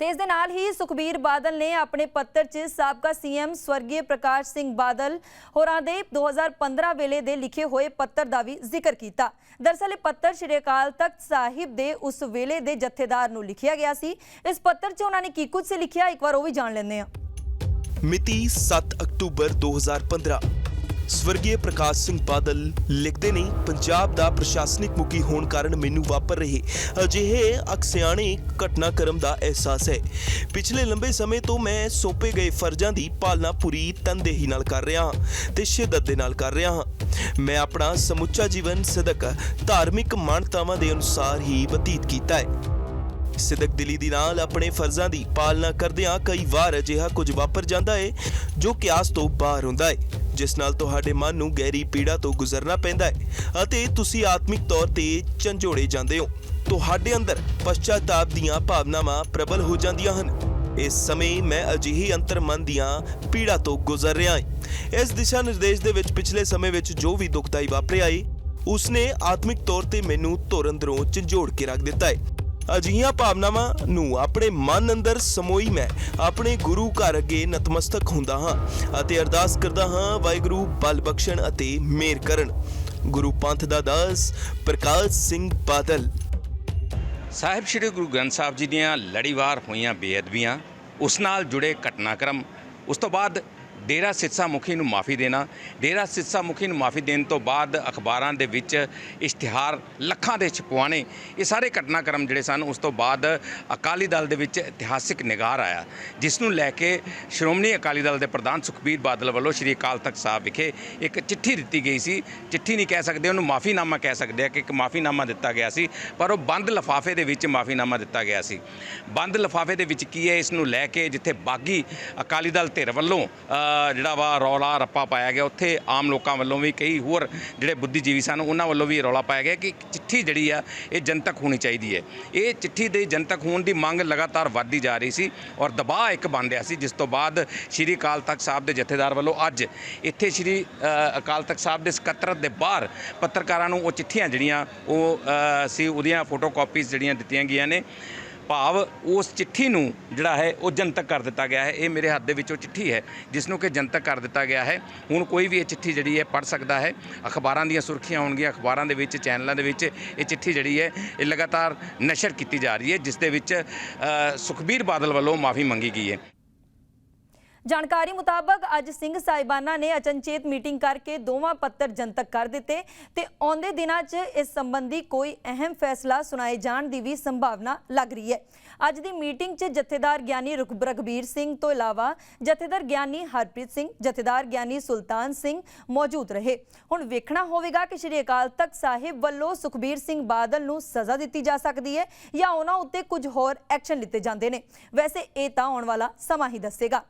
ਤੇ ਇਸ ਦੇ ਨਾਲ ਹੀ ਸੁਖਬੀਰ ਬਾਦਲ ਨੇ ਆਪਣੇ ਪੱਤਰ 'ਚ ਸਾਬਕਾ ਸੀਐਮ ਸਵਰਗੀ ਪ੍ਰਕਾਸ਼ ਸਿੰਘ ਬਾਦਲ ਹੋਰਾਂ ਦੇ 2015 ਵੇਲੇ ਦੇ ਲਿਖੇ ਹੋਏ ਪੱਤਰ ਦਾ ਵੀ ਜ਼ਿਕਰ ਕੀਤਾ। ਦਰਅਸਲ ਇਹ ਪੱਤਰ ਸ਼੍ਰੀ ਅਕਾਲ ਤਖਤ ਸਾਹਿਬ ਦੇ ਉਸ ਵੇਲੇ ਦੇ ਜਥੇਦਾਰ ਨੂੰ ਲਿਖਿਆ ਗਿਆ ਸੀ। ਇਸ ਪੱਤਰ 'ਚ ਉਹਨਾਂ ਨੇ ਕੀ ਕੁਝ ਲਿਖਿਆ, ਇੱਕ ਵਾਰ ਉਹ ਵੀ ਜਾਣ ਲੈਂਦੇ ਹਾਂ। ਮਿਤੀ 7 ਅਕਤੂਬਰ 2015 ਸਵਰਗੀ ਪ੍ਰਕਾਸ਼ ਸਿੰਘ ਬਾਦਲ ਲਿਖਦੇ ਨੇ, ਪੰਜਾਬ ਦਾ ਪ੍ਰਸ਼ਾਸਨਿਕ ਮੁਖੀ ਹੋਣ ਕਾਰਨ ਮੈਨੂੰ ਵਾਪਰ ਰਹੇ ਅਜਿਹੇ ਅਕਸਿਆਣੇ ਘਟਨਾਕ੍ਰਮ ਦਾ ਅਹਿਸਾਸ ਹੈ। ਪਿਛਲੇ ਲੰਬੇ ਸਮੇਂ ਤੋਂ ਮੈਂ ਸੌਂਪੇ ਗਏ ਫਰਜ਼ਾਂ ਦੀ ਪਾਲਣਾ ਪੂਰੀ ਤਨਦੇਹੀ ਨਾਲ ਕਰ ਰਿਹਾ ਹਾਂ ਤੇ ਸ਼ਿੱਦਤ ਦੇ ਨਾਲ ਕਰ ਰਿਹਾ ਹਾਂ। ਮੈਂ ਆਪਣਾ ਸਮੁੱਚਾ ਜੀਵਨ ਸਦਕ ਧਾਰਮਿਕ ਮਾਨਤਾਵਾਂ ਦੇ ਅਨੁਸਾਰ ਹੀ ਬਤੀਤ ਕੀਤਾ ਹੈ। ਸਿਦਕ ਦਿਲੀ ਦੀ ਨਾਲ ਆਪਣੇ ਫਰਜ਼ਾਂ ਦੀ ਪਾਲਣਾ ਕਰਦਿਆਂ ਕਈ ਵਾਰ ਅਜਿਹਾ ਕੁਝ ਵਾਪਰ ਜਾਂਦਾ ਹੈ, ਜੋ ਕਿਆਸ ਤੋਂ ਬਾਹਰ ਹੁੰਦਾ ਹੈ। ਜਿਸ ਨਾਲ ਤੁਹਾਡੇ ਮਨ ਨੂੰ ਗਹਿਰੀ ਪੀੜਾ ਤੋਂ ਗੁਜ਼ਰਨਾ ਪੈਂਦਾ ਹੈ ਅਤੇ ਤੁਸੀਂ ਆਤਮਿਕ ਤੌਰ ਤੇ ਝੰਜੋੜੇ ਜਾਂਦੇ ਹੋ। ਤੁਹਾਡੇ ਅੰਦਰ ਪਛਤਾਤਾਪ ਦੀਆਂ ਭਾਵਨਾਵਾਂ ਪ੍ਰਬਲ ਹੋ ਜਾਂਦੀਆਂ ਹਨ। ਇਸ ਸਮੇਂ ਮੈਂ ਅਜਿਹੀ ਅੰਤਰਮਨ ਦੀਆਂ ਪੀੜਾ ਤੋਂ ਗੁਜ਼ਰ ਰਿਹਾ ਹਾਂ। ਇਸ ਦਿਸ਼ਾ ਨਿਰਦੇਸ਼ ਦੇ ਵਿੱਚ ਪਿਛਲੇ ਸਮੇਂ ਵਿੱਚ ਜੋ ਵੀ ਦੁਖਦਾਈ ਵਾਪਰਿਆ ਏ, ਉਸਨੇ ਆਤਮਿਕ ਤੌਰ ਤੇ ਮੈਨੂੰ ਧੁਰ ਅੰਦਰੋਂ ਝੰਜੋੜ ਕੇ ਰੱਖ ਦਿੱਤਾ ਹੈ ਅਜਿਹੀਆਂ ਭਾਵਨਾਵਾਂ ਨੂੰ ਆਪਣੇ ਮਨ ਅੰਦਰ ਸਮੋਈ ਮੈਂ, ਆਪਣੇ ਗੁਰੂ ਘਰ ਅੱਗੇ ਨਤਮਸਤਕ ਹੁੰਦਾ ਹਾਂ ਅਤੇ ਅਰਦਾਸ ਕਰਦਾ ਹਾਂ, ਵਾਹਿਗੁਰੂ ਬਲ ਬਖਸ਼ਣ ਅਤੇ ਮੇਰ ਕਰਨ। ਗੁਰੂ ਪੰਥ ਦਾ ਦਾਸ ਪ੍ਰਕਾਸ਼ ਸਿੰਘ ਬਾਦਲ। ਸਾਹਿਬ, ਸ੍ਰੀ ਗੁਰੂ ਗ੍ਰੰਥ ਸਾਹਿਬ ਜੀ ਦੀਆਂ ਲੜੀਵਾਰ ਹੋਈਆਂ ਬੇਅਦਬੀਆਂ, ਉਸ ਨਾਲ ਜੁੜੇ ਘਟਨਾਕ੍ਰਮ, ਉਸ ਤੋਂ ਬਾਅਦ ਡੇਰਾ ਸਿਰਸਾ ਮੁਖੀ ਨੂੰ ਮਾਫੀ ਦੇਣਾ, ਡੇਰਾ ਸਿਰਸਾ ਮੁਖੀ ਨੂੰ ਮਾਫੀ ਦੇਣ ਤੋਂ ਬਾਅਦ ਅਖਬਾਰਾਂ ਦੇ ਵਿੱਚ ਇਸ਼ਤਿਹਾਰ ਲੱਖਾਂ ਦੇ ਛਪਵਾਣੇ ਇਹ ਸਾਰੇ ਘਟਨਾਕ੍ਰਮ ਜਿਹੜੇ ਸਨ, ਉਸ ਤੋਂ ਬਾਅਦ ਅਕਾਲੀ ਦਲ ਦੇ ਵਿੱਚ ਇਤਿਹਾਸਿਕ ਨਿਗਾਰ ਆਇਆ, ਜਿਸ ਨੂੰ ਲੈ ਕੇ ਸ਼੍ਰੋਮਣੀ ਅਕਾਲੀ ਦਲ ਦੇ ਪ੍ਰਧਾਨ ਸੁਖਬੀਰ ਬਾਦਲ ਵੱਲੋਂ ਸ਼੍ਰੀ ਅਕਾਲ ਤਖਤ ਸਾਹਿਬ ਵਿਖੇ ਇੱਕ ਚਿੱਠੀ ਦਿੱਤੀ ਗਈ ਸੀ, ਚਿੱਠੀ ਨਹੀਂ ਕਹਿ ਸਕਦੇ, ਉਹਨੂੰ ਮਾਫੀਨਾਮਾ ਕਹਿ ਸਕਦੇ ਆ ਕਿ ਇੱਕ ਮਾਫੀਨਾਮਾ ਦਿੱਤਾ ਗਿਆ ਸੀ, ਪਰ ਉਹ ਬੰਦ ਲਫਾਫੇ ਦੇ ਵਿੱਚ ਮਾਫੀਨਾਮਾ ਦਿੱਤਾ ਗਿਆ ਸੀ। ਬੰਦ ਲਫਾਫੇ ਦੇ ਵਿੱਚ ਕੀ ਹੈ, ਇਸ ਨੂੰ ਲੈ ਕੇ ਜਿੱਥੇ ਬਾਗੀ ਅਕਾਲੀ ਦਲ ਧਿਰ ਵੱਲੋਂ ਜਿਹੜਾ ਵਾ ਰੌਲਾ ਰੱਪਾ ਪਾਇਆ ਗਿਆ, ਉੱਥੇ ਆਮ ਲੋਕਾਂ ਵੱਲੋਂ ਵੀ, ਕਈ ਹੋਰ ਜਿਹੜੇ ਬੁੱਧੀਜੀਵੀ ਸਨ, ਉਹਨਾਂ ਵੱਲੋਂ ਵੀ ਰੌਲਾ ਪਾਇਆ ਗਿਆ ਕਿ ਚਿੱਠੀ ਜਿਹੜੀ ਆ, ਇਹ ਜਨਤਕ ਹੋਣੀ ਚਾਹੀਦੀ ਹੈ। ਇਹ ਚਿੱਠੀ ਦੇ ਜਨਤਕ ਹੋਣ ਦੀ ਮੰਗ ਲਗਾਤਾਰ ਵੱਧਦੀ ਜਾ ਰਹੀ ਸੀ ਔਰ ਦਬਾਅ ਇੱਕ ਬਣ ਰਿਹਾ ਸੀ, ਜਿਸ ਤੋਂ ਬਾਅਦ ਸ਼੍ਰੀ ਅਕਾਲ ਤਖਤ ਸਾਹਿਬ ਦੇ ਜਥੇਦਾਰ ਵੱਲੋਂ ਅੱਜ ਇੱਥੇ ਸ਼੍ਰੀ ਅਕਾਲ ਤਖਤ ਸਾਹਿਬ ਦੇ ਸਕੱਤਰਤ ਦੇ ਬਾਹਰ ਪੱਤਰਕਾਰਾਂ ਨੂੰ ਉਹ ਚਿੱਠੀਆਂ ਜਿਹੜੀਆਂ, ਉਹ ਸੀ, ਉਹਦੀਆਂ ਫੋਟੋ ਕਾਪੀਜ਼ ਜਿਹੜੀਆਂ ਦਿੱਤੀਆਂ ਗਈਆਂ ਨੇ। ਭਾਵ ਉਸ ਚਿੱਠੀ ਨੂੰ ਜਿਹੜਾ ਹੈ ਉਹ ਜਨਤਕ ਕਰ ਦਿੱਤਾ ਗਿਆ ਹੈ। ਇਹ ਮੇਰੇ ਹੱਥ ਦੇ ਵਿੱਚ ਉਹ ਚਿੱਠੀ ਹੈ, ਜਿਸ ਨੂੰ ਕਿ ਜਨਤਕ ਕਰ ਦਿੱਤਾ ਗਿਆ ਹੈ। ਹੁਣ ਕੋਈ ਵੀ ਇਹ ਚਿੱਠੀ ਜਿਹੜੀ ਹੈ ਪੜ ਸਕਦਾ ਹੈ। ਅਖਬਾਰਾਂ ਦੀਆਂ ਸੁਰਖੀਆਂ ਹੋਣਗੀਆਂ, ਅਖਬਾਰਾਂ ਦੇ ਵਿੱਚ, ਚੈਨਲਾਂ ਦੇ ਵਿੱਚ ਇਹ ਚਿੱਠੀ ਜਿਹੜੀ ਹੈ, ਇਹ ਲਗਾਤਾਰ ਨਸ਼ਰ ਕੀਤੀ ਜਾ ਰਹੀ ਹੈ, ਜਿਸ ਦੇ ਵਿੱਚ ਸੁਖਬੀਰ ਬਾਦਲ ਵੱਲੋਂ ਮਾਫੀ ਮੰਗੀ ਗਈ ਹੈ। ਜਾਣਕਾਰੀ ਮੁਤਾਬਕ ਅੱਜ ਸਿੰਘ ਸਾਹਿਬਾਨਾਂ ਨੇ ਅਚਨਚੇਤ ਮੀਟਿੰਗ ਕਰਕੇ ਦੋਵਾਂ ਪੱਤਰ ਜਨਤਕ ਕਰ ਦਿੱਤੇ ਤੇ ਆਉਂਦੇ ਦਿਨਾਂ 'ਚ ਇਸ ਸੰਬੰਧੀ ਕੋਈ ਅਹਿਮ ਫੈਸਲਾ ਸੁਣਾਏ ਜਾਣ ਦੀ ਵੀ ਸੰਭਾਵਨਾ ਲੱਗ ਰਹੀ ਹੈ। ਅੱਜ ਦੀ ਮੀਟਿੰਗ 'ਚ ਜਥੇਦਾਰ ਗਿਆਨੀ ਰੁਕ- ਰਘਬੀਰ ਸਿੰਘ ਤੋਂ ਇਲਾਵਾ ਜਥੇਦਾਰ ਗਿਆਨੀ ਹਰਪ੍ਰੀਤ ਸਿੰਘ, ਜਥੇਦਾਰ ਗਿਆਨੀ ਸੁਲਤਾਨ ਸਿੰਘ ਮੌਜੂਦ ਰਹੇ। ਹੁਣ ਵੇਖਣਾ ਹੋਵੇਗਾ ਕਿ ਸ਼੍ਰੀ ਅਕਾਲ ਤਖਤ ਸਾਹਿਬ ਵੱਲੋਂ ਸੁਖਬੀਰ ਸਿੰਘ ਬਾਦਲ ਨੂੰ ਸਜ਼ਾ ਦਿੱਤੀ ਜਾ ਸਕਦੀ ਹੈ ਜਾਂ ਉਹਨਾਂ ਉੱਤੇ ਕੁਝ ਹੋਰ ਐਕਸ਼ਨ ਲਿੱਤੇ ਜਾਂਦੇ ਨੇ। ਵੈਸੇ ਇਹ ਤਾਂ ਆਉਣ ਵਾਲਾ ਸਮਾਂ ਹੀ ਦੱਸੇਗਾ।